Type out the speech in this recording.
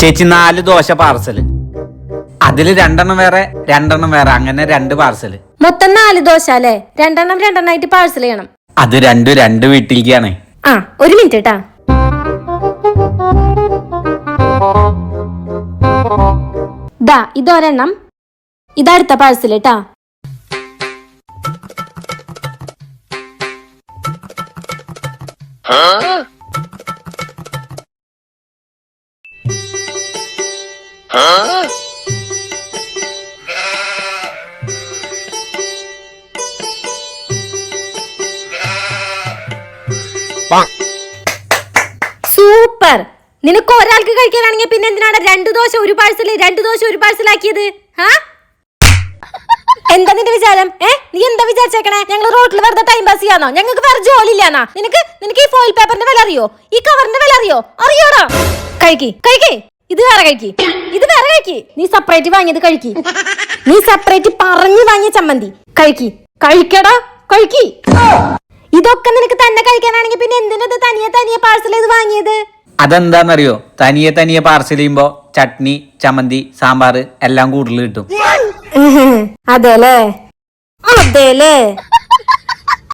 ചേച്ചി നാല് ദോശ പാർസൽ. അതിൽ രണ്ടെണ്ണം വേറെ രണ്ടെണ്ണം വേറെ അങ്ങനെ രണ്ട് പാർസൽ. മൊത്തം നാല് ദോശ അല്ലേ? രണ്ടെണ്ണം രണ്ടെണ്ണമായിട്ട് പാഴ്സൽ ചെയ്യണം. അത് രണ്ടും രണ്ട് വീട്ടിലേക്കാണ് ആ ഒരു മിനിറ്റ് കേട്ടാ ദാ ഇതൊരെണ്ണം. ഇതടുത്ത പാഴ്സൽ കേട്ടാ സൂപ്പർ. നിനക്ക് ഒരാൾക്ക് കഴിക്കാനാണെങ്കിൽ പിന്നെ എന്തിനാണ് രണ്ട് ദോശ ഒരു പാഴ്സൽ രണ്ട് ദോശ ഒരു പാഴ്സൽ ആക്കിയത് ഹാ? എന്താ നിന്റെ വിചാരം? ഏ? നീ എന്താ വിചാരിച്ചേക്കണേ? ഞങ്ങൾ റോട്ടിൽ വെറുതെ ടൈം പാസ് ചെയ്യാന്നോ? ഞങ്ങൾക്ക് വേറെ ജോലി ഇല്ലാന്നാ. നിനക്ക് നിനക്ക് ഈ ഫോയിൽ പേപ്പറിന്റെ വില അറിയോ? ഈ കവറിന്റെ വില അറിയോ? അറിയോടാ. കഴിക്കി കഴിക്കി. ഇത് വേറെ കഴിക്കി. ഇത് വേറെ കഴിക്കി. നീ സെപ്പറേറ്റ് വാങ്ങിയത് കഴിക്കി. നീ സെപ്പറേറ്റ് പറഞ്ഞു വാങ്ങിയ ചമ്മന്തി. കഴിക്കി. കഴിക്കടാ. കഴിക്കി. ഇതൊക്കെ നിനക്ക് തന്നെ കഴിക്കാനാണെങ്കിൽ പിന്നെ എന്തിനത് തനിയെ തനിയെ പാഴ്സൽ ചെയ്ത് വാങ്ങിയത്? അതെന്താന്നറിയോ? തനിയെ തനിയെ പാർസൽ ചെയ്യുമ്പോ ചട്നി ചമ്മന്തി സാമ്പാർ എല്ലാം കൂടുതൽ കിട്ടും. അതെല്ലേ അതെല്ലേ